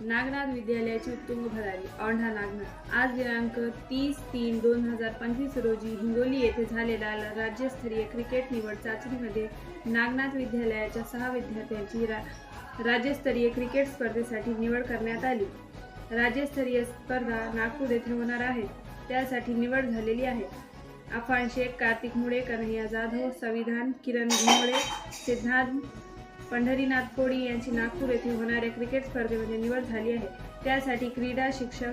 नागनाथ विद्यालयाची उत्तुंग भरारी औंढा नागनाथ. आज दिनांक तीस तीन दोन हजार पंचवीस रोजी हिंगोली येथे झालेल्या राज्यस्तरीय क्रिकेट निवड चाचणीमध्ये नागनाथ विद्यालयाच्या सहा विद्यार्थ्यांची रा राज्यस्तरीय क्रिकेट स्पर्धेसाठी निवड करण्यात आली. राज्यस्तरीय स्पर्धा नागपूर येथे होणार आहे. त्यासाठी निवड झालेली आहे. अफान शेख कार्तिक मुळे कन्हैया जाधव संविधान किरण घुमळे सिद्धांत पंढरीनाथ कोळी यांची नागपूर येथे होणाऱ्या क्रिकेट स्पर्धेमध्ये निवड झाली आहे. त्यासाठी क्रीडा शिक्षक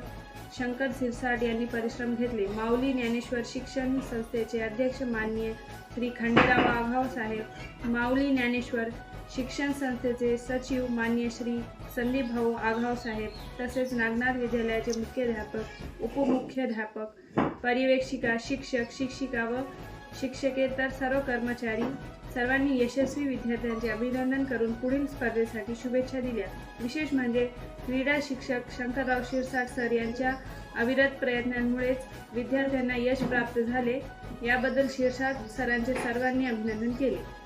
शंकर सिरसाट यांनी परिश्रम घेतले. माऊली ज्ञानेश्वर शिक्षण संस्थेचे अध्यक्ष माननीय श्री खंडेराव आघाव साहेब माऊली ज्ञानेश्वर शिक्षण संस्थेचे सचिव मान्य श्री संदीप भाऊ आघाव साहेब तसेच नागनाथ विद्यालयाचे मुख्याध्यापक उपमुख्याध्यापक पर्यवेक्षिका शिक्षक शिक्षिका व शिक्षकेतर सर्व कर्मचारी सर्वांनी यशस्वी विद्यार्थ्यांचे अभिनंदन करून पुढील स्पर्धेसाठी शुभेच्छा दिल्या. विशेष म्हणजे क्रीडा शिक्षक शंकरराव शिरसाट सर यांच्या अविरत प्रयत्नांमुळेच विद्यार्थ्यांना यश प्राप्त झाले. याबद्दल शिरसाट सरांचे सर्वांनी अभिनंदन केले.